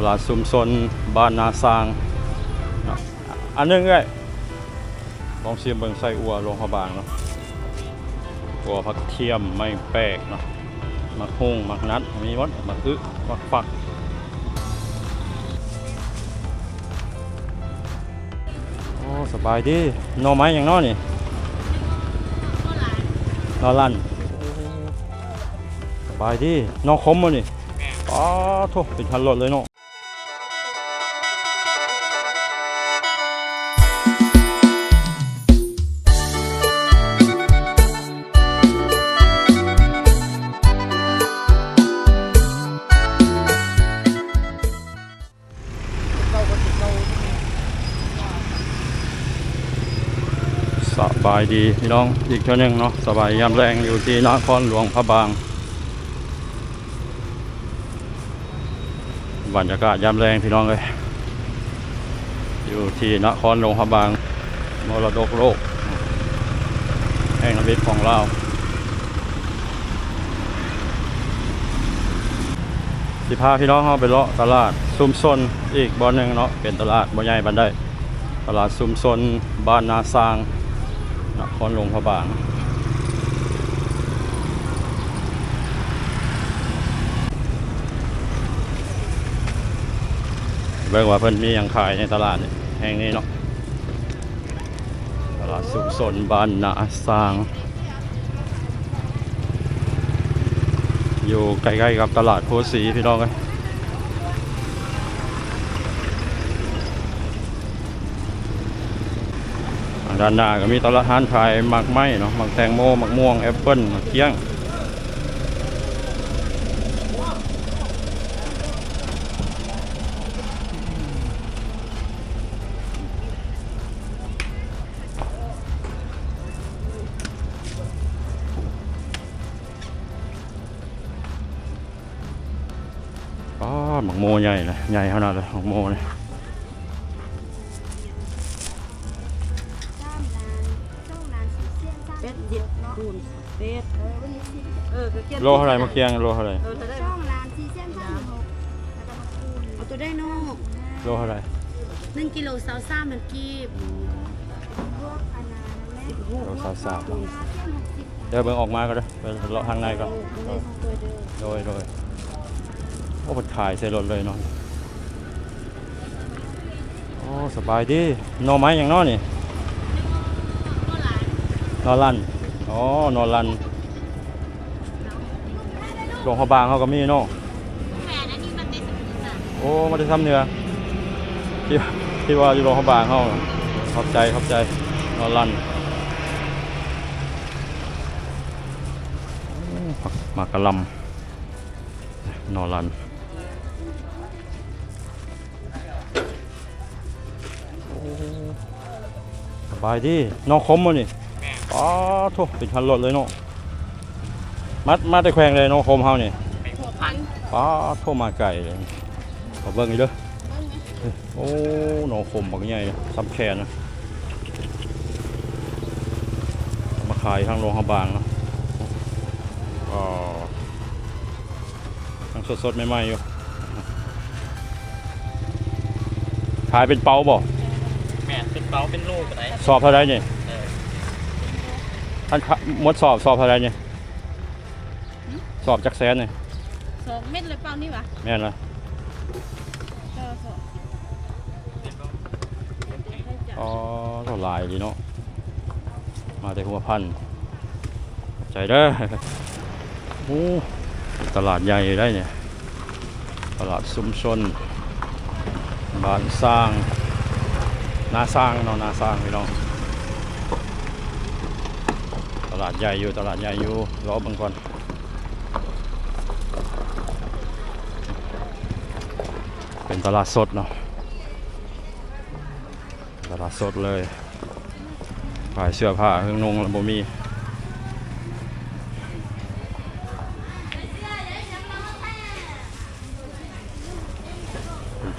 ตลาดซุมซนบ้านนาซางเนาะอันหนึงเอ้ยลองชิมเบิ่งไส้อัวลงพระบางเนาะอัวผักเทียมไม่แปลกเนาะมักฮุ้งมักนัด มีหมดมักอึมักฝักโอ้สบายดีหน่อไม้อย่างน้อนี่นอลั่นสบายดีหนอคมมานี่อ๋อโถเป็นพันรถเลยเนาะ สบายดีพี่น้องอีกเท่านึงเนาะสบายยามแรงอยู่ที่นครหลวงพระบาง บรรยากาศยามแรงพี่น้องเลยอยู่ที่นครหลวงพระบางมรดกโลก แห่งน้ำวิทย์ของเราสิพาพี่น้องเข้าไปเลาะตลาดซุมซนอีกบ่อนหนึ่งเนาะเป็นตลาดบ่ใหญ่บันไดตลาดซุมซนบ้านนาซาง นครหลวงพระบางเบิ่งว่าเพิ่นมีหยังขายในตลาดนี่แห่งนี้เนาะตลาดสุขสนบ้านนาสร้าง อยู่ใกล้ๆกับตลาดโพธิ์ศรีพี่น้องเอ้ยทาง ด้านหน้าก็มีตลาดห้านขายหมากไม้เนาะหมากแตงโมหมากม่วงแอปเปิ้ลหมากเกี้ยงอ๋อหมักโมใหญ่เลยใหญ่ขนาดเลยหมักโมเนี่ย เป็ดเออก็เก็บโลเท่าไหรมาเคียงโลเท่าไหรเออถ้าได้ช่องร้านที่เส้นพันหกแล้วก็มาคูณเอาตัวได้นอกโลเท่าไหรหนึ่งกิโลซาวซ่ามันกีบพวกอันนั้นแม่โลสาวสาวเนาะเดี๋ยวเบิ่งออกมาก็ได้ไปเลาะทางในก่อนตัวเดิมโดยโดยโอ้มันขายใส่รถเลยเนาะโอ้สบายดีหน่อไม้อย่างน้อนี่นอลัน อ๋อ นอลันหลวงพระบางเขาก็มีเนาะแม่อันนี้มันได้สมุนไพรโอ้มาได้ทำเนื้อที่ที่ว่าอยู่โรงพยาบาลเขาขอบใจขอบใจ นอนรันอืมผักหมากกะหลำนอนรันโอ้สบายดีน้องคมมั้นี่ อ๋อโถเป็นพันรถเลยเนาะมัดมาแต่แขวงเลยน้องคมเฮานี่หกพันป้าโทรมาไก่เลยขอเบิ้งอีกเด้อโอ้หนอคมบักใหญ่ซ้ำแขนนะเอามาขายทางโรงพยาบาลเนาะก็ทั้งสดๆใหม่ๆอยู่ขายเป็นเปาบ่แม่นเป็นเปาเป็นลูกอะไรสอบเท่าไรเนี่ยเออ ท่านหมดสอบสอบเท่าไรเนี่ยสอบจักแสนเนี่ยสองเม็ดเลยเปล่านี่วะแม่นละเออสองอ๋อเท่าหลายดีเนาะมาแต่หัวพันธุ์ใจเด้อโอ้ตลาดใหญ่ได้เนี่ยตลาดชุมชนบ้านสร้างนาสร้างเนาะนาสร้างพี่น้อง ตลาดใหญ่อยู่ตลาดใหญ่อยู่รอบังก่อนเป็นตลาดสดเนาะตลาดสดเลยขายเสื้อผ้าเครื่องนุ่งล้วบ่มี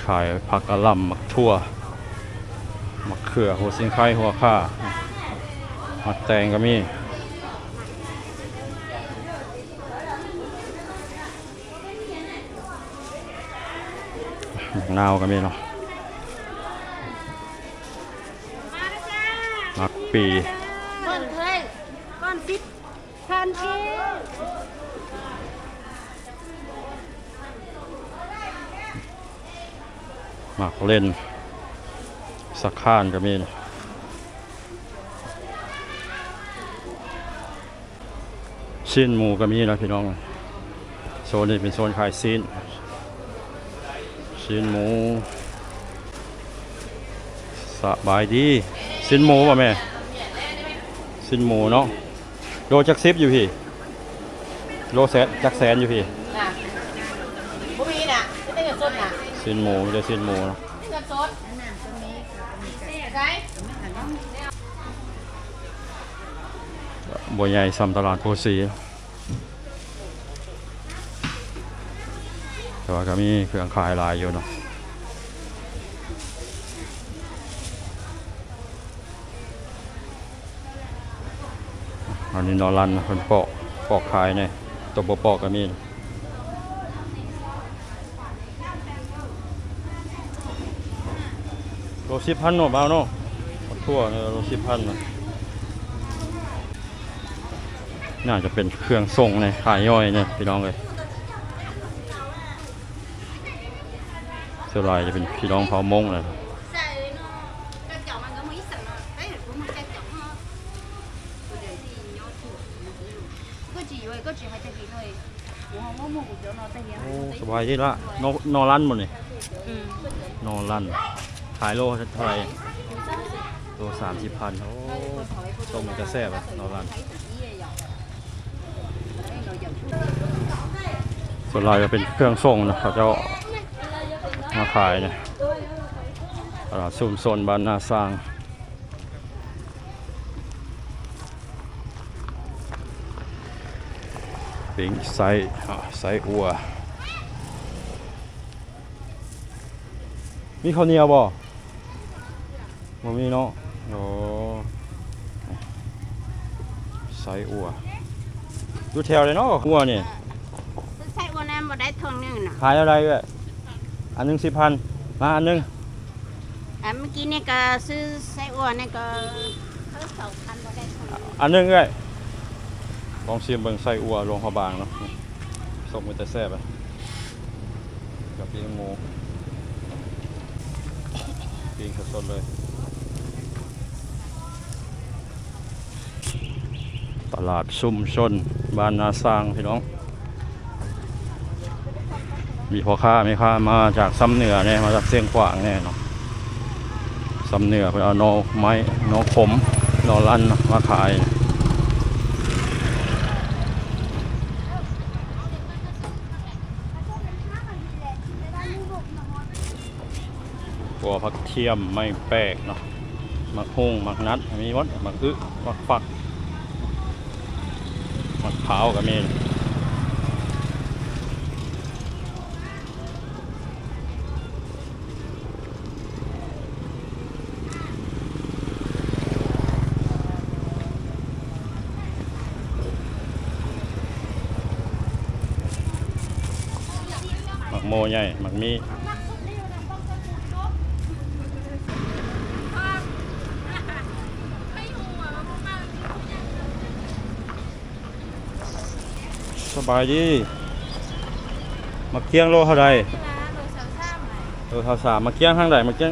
ขายผักกะหล่ำมักทั่วมักเขือหัวสิงไข่หัวข่ามักแตงก็มี หมักนาวก็มีเนาะหมักปีก้อนเท่ยก้อนสิบพันเก้หมักเล่น สักข้านก็มีนะชิ้นหมูก็มีนะพี่น้อง โซนนี้เป็นโซนขายซีน ชิ้นหมูสบายดีชิ้นหมูป่ะแม่ชิ้นหมูเนาะโลจักซิบอยู่พี่โลแสนจักแสนอยู่พี่น่ะบุมีน่ะไม่ได้เงินสดน่ะชิ้นหมูไม่ได้ชิ้นหมูเนาะเงินสดใช่บัวใหญ่ซ้ำตลาดโพสี แต่ว่าก็มีเครื่องขายลายอยู่เนาะอันนี้นอรันคนปอกปอกขายเนี่ยตัวบ่ปอกก็มีโลสิบพันเนาะบ่าวเนาะทั่วเนี่ยโลสิบพันนะน่าจะเป็นเครื่องส่งในขายย่อยเนี่ยพี่น้องเลย สลายจะเป็นพี่น้องเผามงเลยรับสบายที่ละนอนรันหมดเลยนอนรันถ่ายโลเท่าไหร่โลสามสิบพันโอ้ตรงมันจะแซ่บอะนอลั่นส่วนลายจะเป็นเครื่องส่งนะครับเจ้า มาขายเนี่ยตลาดซุ่มโซนบ้านนาสร้างปิงไซอ่าไซอัว มีข้าวเหนียวบ่บ่มีเนาะโอ้ไซอัวดูแถวเลยเนาะอัวนี่ใส่วันนั้นมาได้ทองนึงน่ะขายอะไรเว้ย อันหนึงสิพันมาอันหนึงอะเมื่อกี้เนี่ยก็ซื้อใส่อ้วนเนี่ยก็เขาสองพันมาได้ทองนึงอันหนึงเว้ยลองชิมเบิ่งไซอัวลงพอบางเนาะส่งมันจะแซ่บอะกับปิ้งหมูปิ้งสดๆเลยตลาดชุมชนบ้านนาสร้างพี่น้อง มีพ่อค้าไม่ค้ามาจากซ้ำเหนือเนี่ยมาจากเสียงขวางเนี่ยเนาะซ้ำเหนือเพื่นเอานอไม้นอขมนอลั่นมาขายกัวผักเทียมไม่แปลกเนาะมักฮุ่งมักนัดมีหมดมักอึมักฝักมะพร้าวก็มีหมั ใหญ่หมักมีสบายดีมาเกี้ยงโลเท่าไรโลเท่าสามมาเกี้ยงทางใดมาเกี้ยง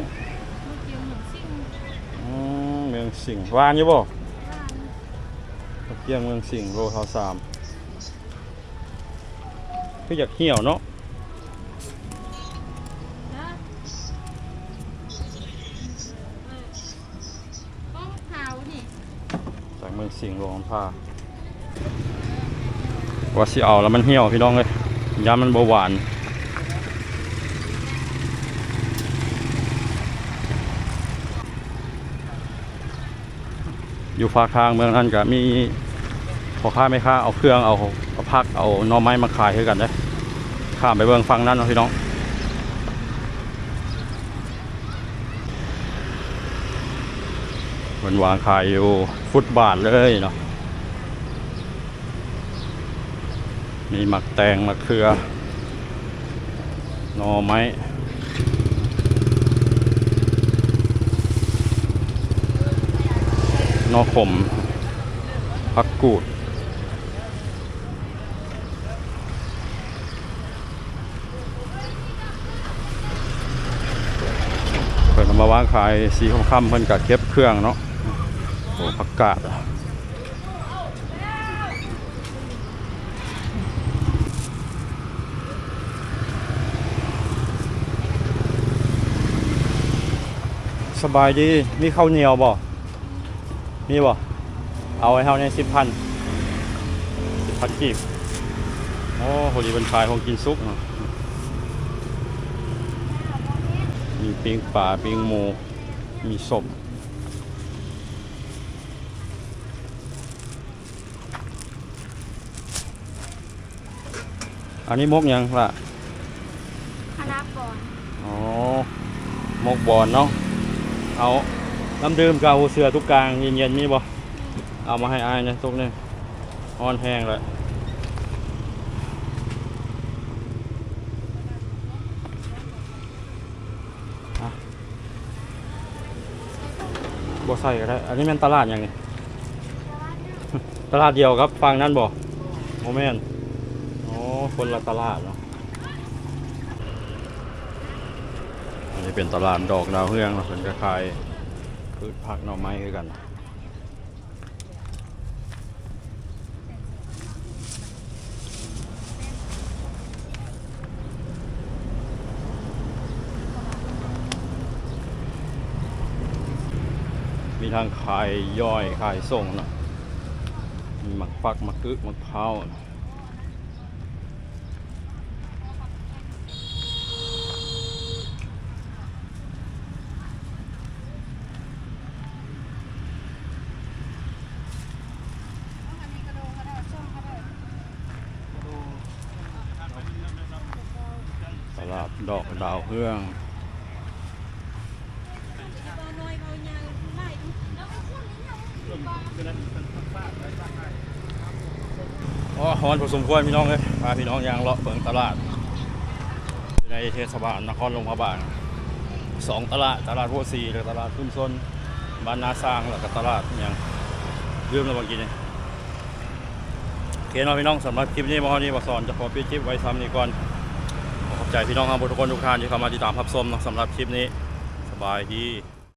เมืองสิงห์วานอยู่บ่มาเกี้ยงเมืองสิงห์โลเท่าสามคืออยากเหี่ยวเนาะ งสิงห์หลวงผ้าว่าสิเอาแล้วมันเหี่ยวพี่น้องเลยยามันเบาหวานอยู่ฝากทางเมืองนั้นก็มีพอค้าไม่ค้าเอาเครื่องเอาเอาพักเอาน่อไม้มาขายให้กันเด้ข้ามไปเบืองฟังนั้นเนาะพี่น้องมันวางขายอยู่ ฟุตบาทเลยเนาะ มีหมักแตงมะเขือนอไม้นอขมพักกูด เปิดมาวางขายสีค่ำๆเพิ่นกับเก็บเครื่องเนาะ โอ้ผักกาดสบายดี มีข้าวเหนียวบ่ มีบ่ เอาไว้เท่านี้สิบพันสิบพันกีบโอ้โหดีเป็นขายของกินซุกมีปิ้งปลาปิ้งหมู มีสม อันนี้มกยังล่ะคณะก่อนอ๋อมกบอนเนาะเอาน้ำดื่มกาวเสือทุกกลางเย็นๆมีบ่เอามาให้อายนะทุกเนี่ยอ่อนแห้งเลยอะบ่ใส่ก็ได้ อันนี้แมันตลาดยังไงตลาดเดียวครับ ฟังนั่นบ่โมเมนอ๋อ คนละตลาดเนาะอันนี้เป็นตลาดดอกดาวเฮืองเนาะเป็นคล้ายๆพืชผักหน่อไม้คือกันมีทางขายย่อยขายส่งเนาะมีหมักฟักหมักกึกหมักเผาเนาะตลา ดอกดาวเฮืองอ๋อฮอนพอสมควรพี่น้องเลยพาพี่น้องยางเลาะเปิงตลาด ในเทศบาลนครลงพะบางสองตลาดตลาดพธิ์สีและตลาดชุมชนบ้านนาสร้างแล้วก็ตลาดอย่างเรื่องระบางกินเนี่ยโอเคเนาะพี่น้องสำหรับคลิปนี้มาฮอนี้มาสอนจะขอปิดคลิปไว้ซ้ำนี้ก่อน ขอบใจพี่น้องครับทุกคนทุกท่านที่เข้ามาติดตามรับชมนะสำหรับคลิปนี้ สบายดี